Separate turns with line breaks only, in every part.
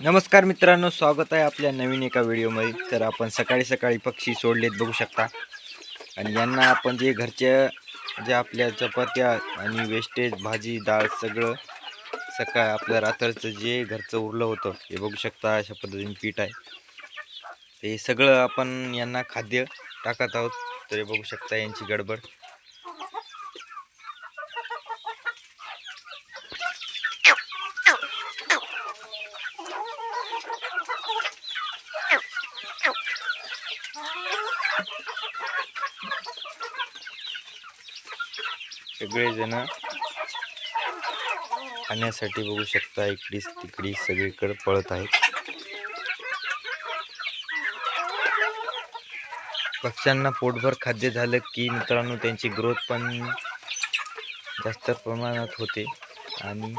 नमस्कार मित्रांनो स्वागत आहे आपल्या नवीन एका व्हिडिओमध्ये. तर आपण सकाळी सकाळी पक्षी सोडलेत बघू शकता. आणि यांना आपण जे घरच्या जे आपल्या चपात्या आणि वेस्टेज भाजी डाळ सगळं सकाळ आपल्या रात्रचं जे घरचं उरलं होतं हे बघू शकता अशा पद्धतीने पीठ आहे. ते सगळं आपण यांना खाद्य टाकत आहोत. तर हे बघू शकता यांची गडबड. सगळेजण खाण्यासाठी बघू शकता इकडीच तिकडी सगळीकडे पळत आहेत. पक्ष्यांना पोटभर खाद्य झालं की मित्रांनो त्यांची ग्रोथ पण जास्त प्रमाणात होते. आणि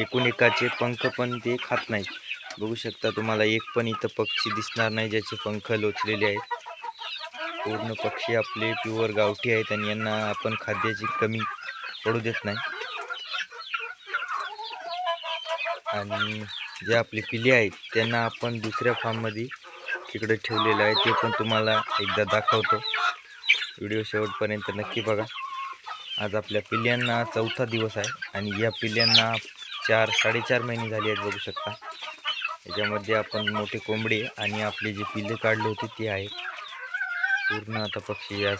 एकूण एकाचे पंख पण ते खात नाहीत. बघू शकता तुम्हाला एक पण इथं पक्षी दिसणार नाही ज्याचे पंख लोचलेले आहेत. पूर्ण पक्षी आपले प्युअर गावठी आहेत आणि यांना आपण खाद्याची कमी पडू देत नाही. आणि जे आपले पिले आहेत त्यांना आपण दुसऱ्या फार्ममध्ये तिकडे ठेवलेलं आहे ते पण तुम्हाला एकदा दाखवतो. व्हिडिओ शेवटपर्यंत नक्की बघा. आज आपल्या पिल्यांना चौथा दिवस आहे आणि या पिल्यांना चार साडेचार महिने झाले आहेत बघू शकता. याच्यामध्ये आपण मोठे कोंबडे आणि आपले जे पिल्ले काढले होते ते आहेत. पूर्ण आता पक्षी या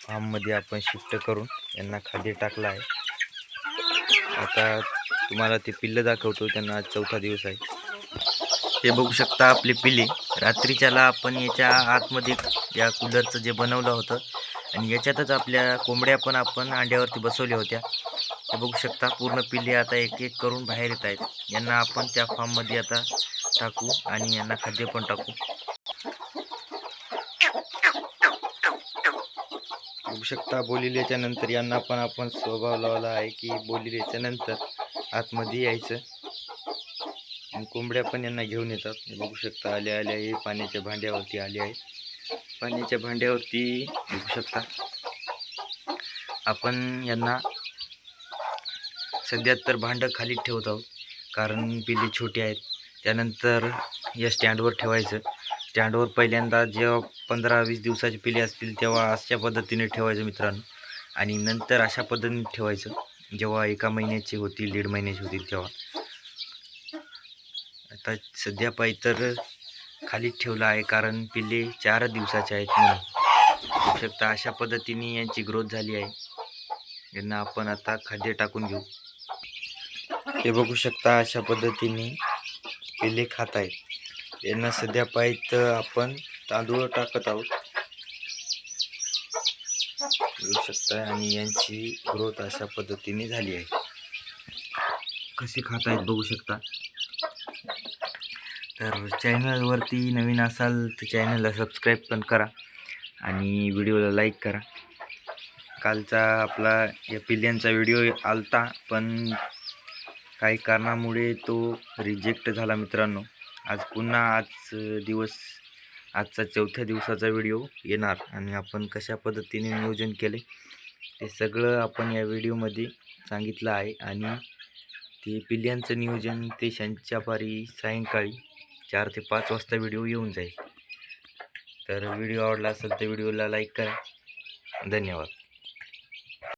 फार्ममध्ये आपण शिफ्ट करून यांना खाद्य टाकलं आहे. आता तुम्हाला ते पिल्लं दाखवतो त्यांना आज चौथा दिवस आहे. हे बघू शकता आपले पिल्ले. रात्रीच्याला आपण याच्या आतमध्ये या कूलरचं जे बनवलं होतं आणि याच्यातच आपल्या कोंबड्या पण आपण अंड्यावरती बसवल्या होत्या. हे बघू शकता पूर्ण पिल्ले आता एक एक करून बाहेर येत आहेत. यांना आपण त्या फार्ममध्ये आता टाकू आणि यांना खाद्य पण टाकू. बघू शकता बोलिल्याच्या नंतर यांना पण आपण स्वभाव लावला आहे की बोलिल्याच्या नंतर आतमध्ये यायचं. आणि कोंबड्या पण यांना घेऊन येतात. बघू शकता आल्या आल्या हे पाण्याच्या भांड्यावरती आले आहेत पाण्याच्या भांड्यावरती बघू शकता. आपण यांना सध्या तर भांडं खाली ठेवत आहोत. कारण पिल्ले छोटे आहेत. त्यानंतर या स्टँडवर ठेवायचं. स्टँडवर पहिल्यांदा जेव्हा पंधरा वीस दिवसाचे पिले असतील तेव्हा अशा पद्धतीने ठेवायचं मित्रांनो. आणि नंतर अशा पद्धतीने ठेवायचं. जेव्हा एका महिन्याचे होतील दीड महिन्याचे होतील तेव्हा. आता सध्या पायी तर खालीच ठेवलं आहे कारण पिल्ले चार दिवसाचे आहेत म्हणून. शकता अशा पद्धतीने यांची ग्रोथ झाली आहे. यांना आपण आता खाद्य टाकून घेऊ. हे बघू शकता अशा पद्धतीने पिल्ले खात आहेत. यांना सध्या पाहित आपण तांदूळ टाकत आहोत. बघू शकता आणि यांची ग्रोथ अशा पद्धतीने झाली आहे. कसे खात आहेत बघू शकता. तर चॅनलवरती नवीन असाल तर चॅनलला सबस्क्राईब पण करा आणि व्हिडिओला लाईक करा. कालचा आपला या पिल्ल्यांचा व्हिडिओ आलता पण काही कारणामुळे तो रिजेक्ट झाला मित्रांनो. आज पुन्हा आज दिवस आजचा चौथ्या दिवसाचा व्हिडिओ येणार आणि आपण कशा पद्धतीने नियोजन केले ते सगळं आपण या व्हिडिओमध्ये सांगितलं आहे आणि ते पिल्ल्यांचं नियोजन ते शंच्यापारी सायंकाळी चार ते पाच वाजता व्हिडिओ येऊन जाईल. तर व्हिडिओ आवडला असेल तर व्हिडिओला लाईक करा. धन्यवाद.